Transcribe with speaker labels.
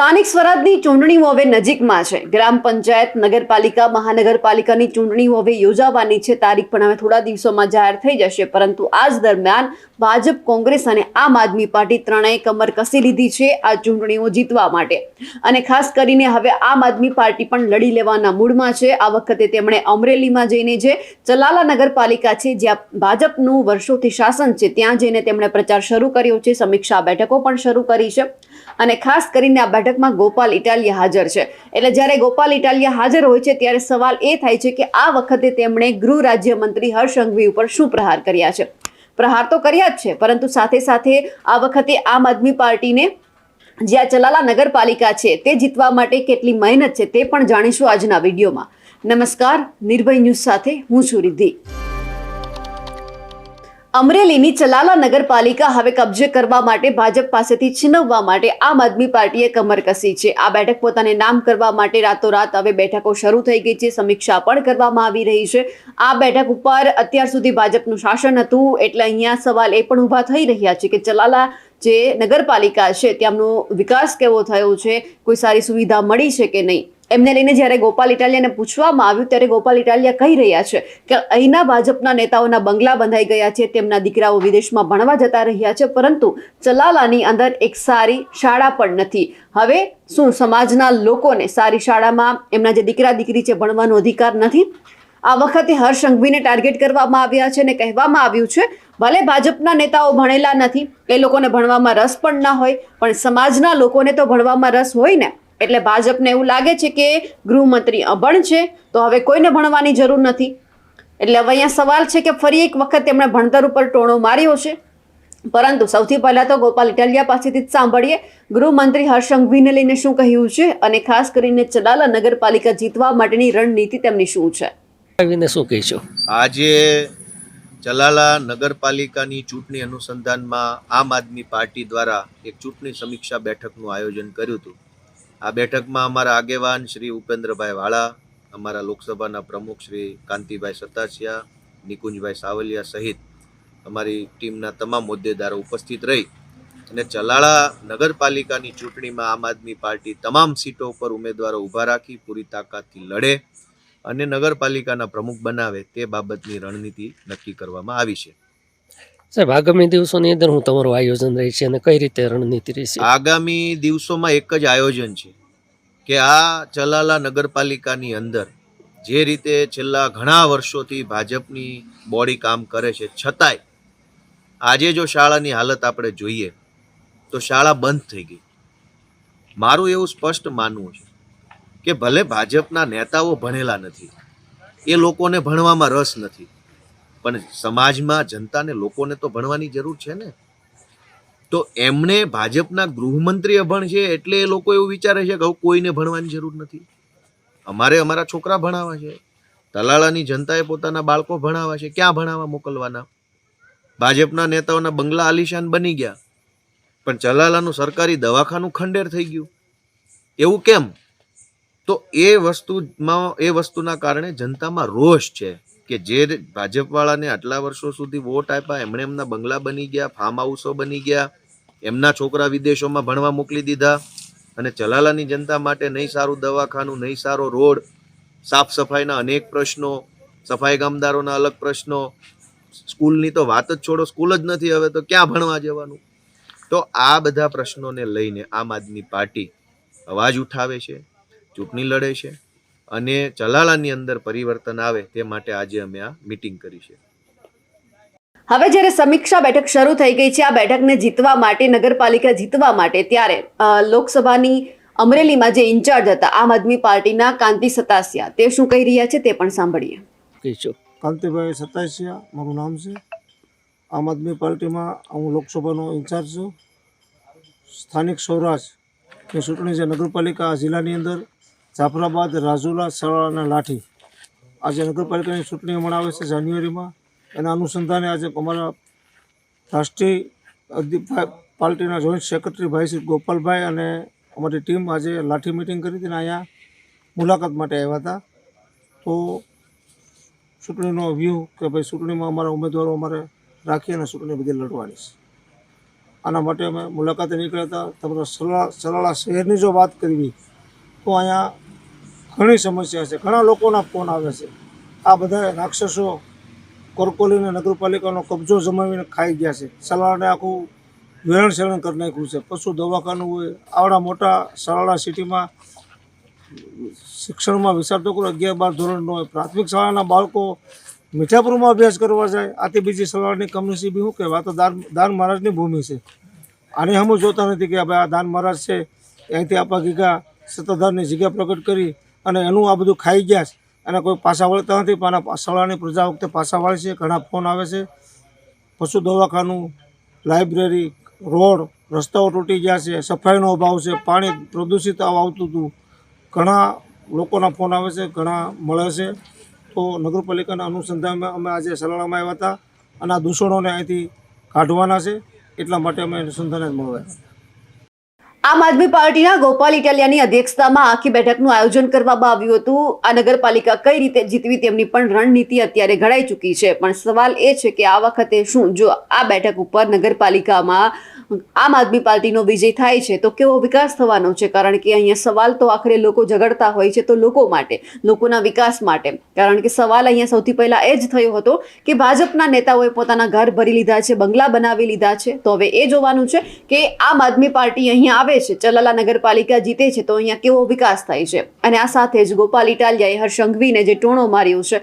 Speaker 1: સ્થાનિક સ્વરાજની ચૂંટણીઓ હવે નજીકમાં છે. ગ્રામ પંચાયત, નગરપાલિકા, મહાનગરપાલિકાની ચૂંટણીઓ હવે યોજાવાની છે. તારીખ પણ હવે થોડા દિવસોમાં જાહેર થઈ જશે. પરંતુ આજ દરમિયાન ભાજપ, કોંગ્રેસ અને આમ આદમી પાર્ટી ત્રણેય કમર કસી લીધી છે આ ચૂંટણીઓ જીતવા માટે. અને ખાસ કરીને હવે આમ આદમી પાર્ટી પણ લડી લેવાના મૂડમાં છે. આ વખતે તેમણે અમરેલીમાં જઈને જે ચલાલા નગરપાલિકા છે, જ્યાં ભાજપનું વર્ષોથી શાસન છે, ત્યાં જઈને તેમણે પ્રચાર શરૂ કર્યો છે. સમીક્ષા બેઠકો પણ શરૂ કરી છે. અને ખાસ કરીને આ બેઠકમાં ગોપાલ ઇટાલિયા હાજર છે. એટલે જ્યારે ગોપાલ ઇટાલિયા હાજર હોય છે, ત્યારે સવાલ એ થાય છે કે આ વખતે તેમણે ગૃહ રાજ્યમંત્રી હર્ષ સંઘવી ઉપર શું પ્રહાર કર્યા છે? પ્રહાર તો કર્યા જ છે, પરંતુ સાથે સાથે આ વખતે આમ આદમી પાર્ટીને જ્યાં ચલાલા નગરપાલિકા છે, તે જીતવા માટે કેટલી મહેનત છે, તે પણ જાણીશું આજના વિડીયોમાં. નમસ્કાર, નિર્ભય ન્યૂઝ સાથે હું છું રિદ્ધિ. અમરેલીની ચલાલા નગરપાલિકા હવે કબજે કરવા માટે ભાજપ પાસેથી છીનવવા માટે આમ આદમી પાર્ટીએ કમર કસી છે. આ બેઠક પોતાને નામ કરવા માટે રાતોરાત હવે બેઠકો શરૂ થઈ ગઈ છે. સમીક્ષા પણ કરવામાં આવી રહી છે. આ બેઠક ઉપર અત્યાર સુધી ભાજપનું શાસન હતું એટલે અહીંયા સવાલ એ પણ ઊભા થઈ રહ્યા છે કે ચલાલા જે નગરપાલિકા છે ત્યાંનો વિકાસ કેવો થયો છે? કોઈ સારી સુવિધા મળી છે કે નહીં? એમને લઈને જ્યારે ગોપાલ ઇટાલિયાને પૂછવામાં આવ્યું ત્યારે ગોપાલ ઇટાલિયા કહી રહ્યા છે કે અહીંના ભાજપના નેતાઓના બંગલા બંધાઈ ગયા છે, તેમના દીકરાઓ વિદેશમાં ભણવા જતા રહ્યા છે, પરંતુ ચલાલાની અંદર એક સારી શાળા પણ નથી. હવે શું સમાજના લોકોને સારી શાળામાં એમના જે દીકરા દીકરી છે ભણવાનો અધિકાર નથી? આ વખતે હર્ષ સંઘવીને ટાર્ગેટ કરવામાં આવ્યા છે અને કહેવામાં આવ્યું છે, ભલે ભાજપના નેતાઓ ભણેલા નથી, એ લોકોને ભણવામાં રસ પણ ના હોય, પણ સમાજના લોકોને તો ભણવામાં રસ હોય ને. એટલે ભાજપને એવું લાગે છે કે ગૃહમંત્રી અભણ છે તો હવે કોઈને ભણવાની જરૂર નથી. એટલે હવે અહીંયા સવાલ છે કે ફરી એક વખત તેમણે ભણતર ઉપર ટોણો માર્યો છે. પરંતુ સૌથી પહેલા તો ગોપાલ ઇટાલિયા પાસેથી જ સાંભળીએ ગૃહમંત્રી હર્ષ લઈને શું કહ્યું છે અને ખાસ કરીને ચલાલા નગરપાલિકા જીતવા માટેની રણનીતિ તેમની શું છે?
Speaker 2: શું કહીશું?
Speaker 3: આજે ચલાલા નગરપાલિકાની ચૂંટણી અનુસંધાનમાં આમ આદમી પાર્ટી દ્વારા એક ચૂંટણી સમીક્ષા બેઠકનું આયોજન કર્યું હતું. આ બેઠકમાં અમારા આગેવાન શ્રી ઉપેન્દ્રભાઈ વાળા, અમારા લોકસભાના પ્રમુખ શ્રી કાંતિભાઈ સતાસિયા, નિકુંજભાઈ સાવલિયા સહિત અમારી ટીમના તમામ હોદ્દેદારો ઉપસ્થિત રહી અને ચલાળા નગરપાલિકાની ચૂંટણીમાં આમ આદમી પાર્ટી તમામ સીટો ઉપર ઉમેદવારો ઊભા રાખી પૂરી તાકાતથી લડે અને નગરપાલિકાના પ્રમુખ બનાવે તે બાબતની રણનીતિ નક્કી કરવામાં આવી છે.
Speaker 2: સાહેબ, આગામી દિવસોની અંદર હું તમારું આયોજન રહેશે અને કઈ રીતે રણનીતિ રહેશે?
Speaker 3: આગામી દિવસોમાં એક જ આયોજન છે કે આ ચલાલા નગરપાલિકાની અંદર જે રીતે છેલ્લા ઘણા વર્ષોથી ભાજપની બોડી કામ કરે છે, છતાંય આજે જો શાળાની હાલત આપણે જોઈએ તો શાળા બંધ થઈ ગઈ. મારું એવું સ્પષ્ટ માનવું છે કે ભલે ભાજપના નેતાઓ ભણેલા નથી, એ લોકોને ભણવામાં રસ નથી પણ સમાજમાં જનતાને લોકોને તો ભણવાની જરૂર છે ને? તો એમણે ભાજપના ગૃહમંત્રી અભણ છે એટલે એ લોકો એવું વિચારે છે કે હવે કોઈને ભણવાની જરૂર નથી. અમારે અમારા છોકરા ભણાવવા છે. તલાળાની જનતાએ પોતાના બાળકો ભણાવવા છે. ક્યાં ભણાવવા મોકલવાના? ભાજપના નેતાઓના બંગલા આલિશાન બની ગયા. પણ ચલાલાનું સરકારી દવાખાનું ખંડેર થઈ ગયું. એવું કેમ? તો એ વસ્તુમાં, એ વસ્તુના કારણે જનતામાં રોષ છે. કે જે ભાજપવાળાને આટલા વર્ષો સુધી વોટ આપ્યા, એમણે એમના બંગલા બની ગયા ફાર્મ હાઉસો બની ગયા, એમના છોકરા વિદેશોમાં ભણવા મોકલી દીધા અને ચલાલાની જનતા માટે નહીં સારું દવાખાનું, નહીં સારો રોડ, સાફ સફાઈના અનેક પ્રશ્નો, સફાઈ કામદારોના અલગ પ્રશ્નો, સ્કૂલની તો વાત જ છોડો, સ્કૂલ જ નથી હવે તો ક્યાં ભણવા જવાનું? તો આ બધા પ્રશ્નોને લઈને આમ આદમી પાર્ટી અવાજ ઉઠાવે છે, ચૂંટણી લડે છે અને ચલાલાની અંદર પરિવર્તન આવે તે માટે આજે અમે આ મિટિંગ કરી છે.
Speaker 1: હવે જ્યારે સમીક્ષા બેઠક શરૂ થઈ ગઈ છે આ બેઠકને જીતવા માટે નગરપાલિકા જીતવા માટે ત્યારે લોકસભાની અમરેલીમાં જે ઇન્ચાર્જ હતા આમ આદમી પાર્ટીના કાંતિ સતાસિયા તે શું કહી રહ્યા છે તે પણ સાંભળીએ.
Speaker 2: કહીશું.
Speaker 4: કાંતિભાઈ સતાસિયા મારું નામ છે. આમ આદમી પાર્ટીમાં હું લોકસભાનો ઇન્ચાર્જ છું. સ્થાનિક સૌરાષ્ટ્રની ચૂંટણી છે નગરપાલિકા જિલ્લાની અંદર જાફરાબાદ, રાજુલા, સરાળ અને લાઠી. આજે નગરપાલિકાની ચૂંટણી હમણાં આવે છે જાન્યુઆરીમાં. એના અનુસંધાને આજે અમારા રાષ્ટ્રીય પાર્ટીના જોઈન્ટ સેક્રેટરી ભાઈ શ્રી ગોપાલભાઈ અને અમારી ટીમ આજે લાઠી મિટિંગ કરી હતી અને અહીંયા મુલાકાત માટે આવ્યા હતા. તો ચૂંટણીનો વ્યૂહ કે ભાઈ ચૂંટણીમાં અમારા ઉમેદવારો અમારે રાખી અને ચૂંટણી બધી લડવાની છે. આના માટે અમે મુલાકાતે નીકળ્યા હતા. તમારા સલાળા શહેરની જો વાત કરવી તો અહીંયા ઘણી સમસ્યા છે. ઘણા લોકોના ફોન આવે છે. આ બધા રાક્ષસો કોરકોલીને નગરપાલિકાનો કબજો જમાવીને ખાઈ ગયા છે. સલાડને આખું વેરણ શેરણ કરી નાખ્યું છે. પશુ દવાખાનું હોય, આવડા મોટા સલાળા સિટીમાં શિક્ષણમાં વિચાર તો અગિયાર બાર ધોરણનો હોય. પ્રાથમિક શાળાના બાળકો મીઠાપુરમાં અભ્યાસ કરવા જાય. આથી બીજી સલાડની કમનસીબી શું કહેવાય? તો દાન દાન મહારાજની ભૂમિ છે. આને હમ જોતા નથી કે ભાઈ આ દાન મહારાજ છે. અહીંથી આપણા ગીગા સત્તાધારની જગ્યા પ્રગટ કરી અને એનું આ બધું ખાઈ ગયા છે. અને કોઈ પાછા વળતા નથી, પણ શાળાની પ્રજા વખતે પાછા વાળે છે, ઘણા ફોન આવે છે. પશુ દવાખાનું, લાઇબ્રેરી, રોડ, રસ્તાઓ તૂટી ગયા છે, સફાઈનો અભાવ છે, પાણી પ્રદૂષિત આવતું હતું. ઘણા લોકોના ફોન આવે છે, ઘણા મળે છે. તો નગરપાલિકાના અનુસંધાનમાં અમે આજે સલાળામાં આવ્યા હતા અને આ દૂષણોને અહીંથી કાઢવાના છે. એટલા માટે અમે અનુસંધાને જ મળવા.
Speaker 1: આમ આદમી પાર્ટીના ગોપાલ ઇટાલિયાની અધ્યક્ષતામાં આખી બેઠકનું આયોજન કરવામાં આવ્યું હતું. આ નગરપાલિકા કઈ રીતે જીતવી તેમની પણ રણનીતિ અત્યારે ઘડાઈ ચૂકી છે. પણ સવાલ એ છે કે આ વખતે શું, જો આ બેઠક ઉપર નગરપાલિકામાં આમ આદમી પાર્ટીનો વિજય થાય છે, તો કેવો વિકાસ થવાનો છે? કારણ કે અહીંયા સવાલ તો આખરે લોકો ઝઘડતા હોય છે, તો લોકો માટે, લોકોના વિકાસ માટે. કારણ કે સવાલ અહીંયા સૌથી પહેલા એ જ થયો હતો કે ભાજપના નેતાઓએ પોતાના ઘર ભરી લીધા છે, બંગલા બનાવી લીધા છે. તો હવે એ જોવાનું છે કે આમ આદમી પાર્ટી અહીંયા આવે છે, ચલાલા નગરપાલિકા જીતે છે, તો અહીંયા કેવો વિકાસ થાય છે? અને આ સાથે જ ગોપાલ ઇટાલિયાએ હર્ષ સંઘવીને જે ટોણો માર્યો છે